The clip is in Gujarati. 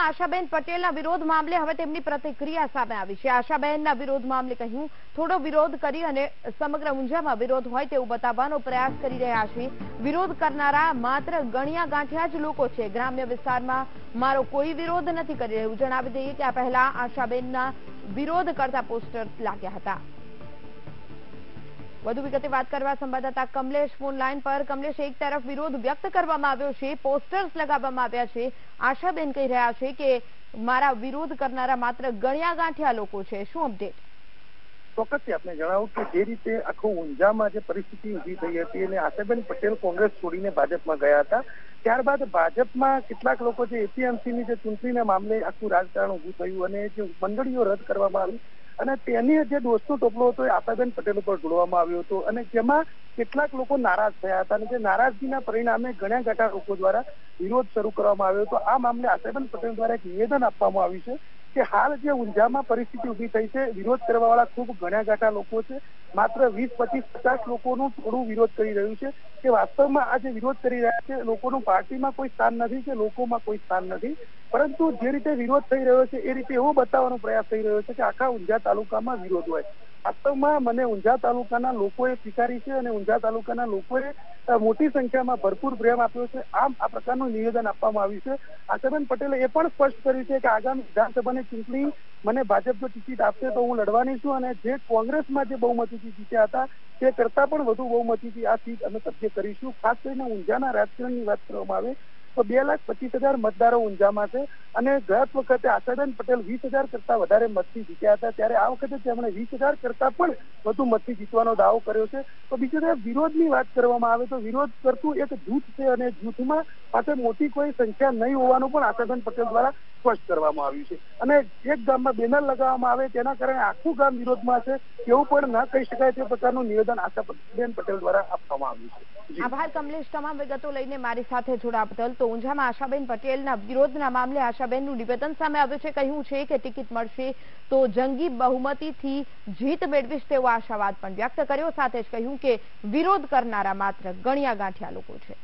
આશાબેન પટેલના વિરોધ મામલે હવે તેમની પ્રતિક્રિયા સામે આવી છે. આશાબેનના વિરોધ મામલે કહ્યું થોડો વિરોધ કરી અને સમગ્ર ઊંઝામાં વિરોધ હોય તેવું બતાવવાનો પ્રયાસ કરી રહ્યા છે. વિરોધ કરનારા માત્ર ગણ્યા ગાંઠિયા જ લોકો છે. ગ્રામ્ય વિસ્તારમાં મારો કોઈ વિરોધ નથી કરી રહ્યું. જણાવી દઈએ કે આ પહેલા આશાબેનના વિરોધ કરતા પોસ્ટર લાગ્યા હતા. વધુ વિગતે વાત કરવા સંવાદદાતા કમલેશ ફોન લાઈન પર. કમલેશ, એક તરફ વિરોધ વ્યક્ત કરવામાં આવ્યો છે, પોસ્ટર્સ લગાવવામાં આવ્યા છે. આશાબેન કહી રહ્યા છે કે મારા વિરોધ કરનારા માત્ર ગણ્યા ગાંઠ્યા લોકો છે. શું અપડેટ? ચોક્કસથી આપને જણાવું કે જે રીતે આખું ઊંઝામાં જે પરિસ્થિતિ ઊભી થઈ હતી અને આશાબેન પટેલ કોંગ્રેસ છોડીને ભાજપમાં ગયા હતા, ત્યારબાદ ભાજપમાં કેટલાક લોકો જે એપીએમસીની જે ચૂંટણીના મામલે આખું રાજકારણ ઊભું થયું અને જે મંડળીઓ રદ કરવામાં આવી અને તેની જે દોષનો ટોપલો હતો એ આશાબેન પટેલ ઉપર ઢોળવામાં આવ્યો હતો. અને જેમાં કેટલાક લોકો નારાજ થયા હતા અને જે નારાજગીના પરિણામે ઘણા ઘટા લોકો દ્વારા વિરોધ શરૂ કરવામાં આવ્યો હતો. આ મામલે આશાબેન પટેલ દ્વારા એક નિવેદન આપવામાં આવ્યું છે કે હાલ જે ઊંઝામાં પરિસ્થિતિ ઊભી થઈ છે, વિરોધ કરવા વાળા ખૂબ ઘણા ઘાટા લોકો છે. માત્ર વીસ, પચીસ, પચાસ લોકોનું થોડું વિરોધ કરી રહ્યું છે કે વાસ્તવમાં આ જે વિરોધ કરી રહ્યા છે, લોકોનું પાર્ટીમાં કોઈ સ્થાન નથી કે લોકોમાં કોઈ સ્થાન નથી. પરંતુ જે રીતે વિરોધ થઈ રહ્યો છે, એ રીતે એવો બતાવવાનો પ્રયાસ થઈ રહ્યો છે કે આખા ઊંઝા તાલુકામાં વિરોધ હોય. વાસ્તવમાં મને ઊંઝા તાલુકાના લોકોએ સ્વીકારી છે અને ઊંઝા તાલુકાના લોકોએ મોટી સંખ્યામાં ભરપૂર પ્રેમ આપ્યો છે. આમ આ પ્રકારનું નિવેદન આપવામાં આવ્યું છે. આશાબેન પટેલે એ પણ સ્પષ્ટ કર્યું છે કે આગામી વિધાનસભાની ચૂંટણી મને ભાજપ જો ટિકિટ આપશે તો હું લડવાની છું અને જે કોંગ્રેસમાં જે બહુમતીથી જીત્યા હતા, તે કરતા પણ વધુ બહુમતીથી આ સીટ અમે કબજે કરીશું. ખાસ કરીને ઊંઝાના રાજકારણની વાત કરવામાં આવે તો બે લાખ પચીસ હજાર મતદારો ઊંઝામાં છે અને ગત વખતે આશાબેન પટેલ વીસ હજાર કરતા વધારે મતથી જીત્યા હતા. ત્યારે આ વખતે તેમણે વીસ હજાર કરતા પણ વધુ મતથી જીતવાનો દાવો કર્યો છે. તો બીજી તરફ વિરોધની વાત કરવામાં આવે તો વિરોધ કરતું એક જૂથ છે અને જૂથમાં પાસે મોટી કોઈ સંખ્યા નહીં હોવાનું પણ આશાબેન પટેલ દ્વારા સ્પષ્ટ કરવામાં આવ્યું છે. અને એક ગામમાં બેનર લગાવવામાં આવે તેના કારણે આખું ગામ વિરોધમાં છે, એવું પણ ના કહી શકાય તે પ્રકારનું નિવેદન આશાબેન પટેલ દ્વારા આપવામાં આવ્યું છે. આભાર કમલેશ, તમામ વિગતો લઈને મારી સાથે જોડા બદલ. તો ઊંઝામાં આશાબેન પટેલના વિરોધના મામલે આશાબેનનું નિવેદન સામે આવ્યું છે. કહ્યું છે કે ટિકિટ મળશે તો જંગી બહુમતીથી જીત મેળવીશ તેવો આશાવાદ પણ વ્યક્ત કર્યો. સાથે જ કહ્યું કે વિરોધ કરનારા માત્ર ગણ્યા ગાંઠિયા લોકો છે.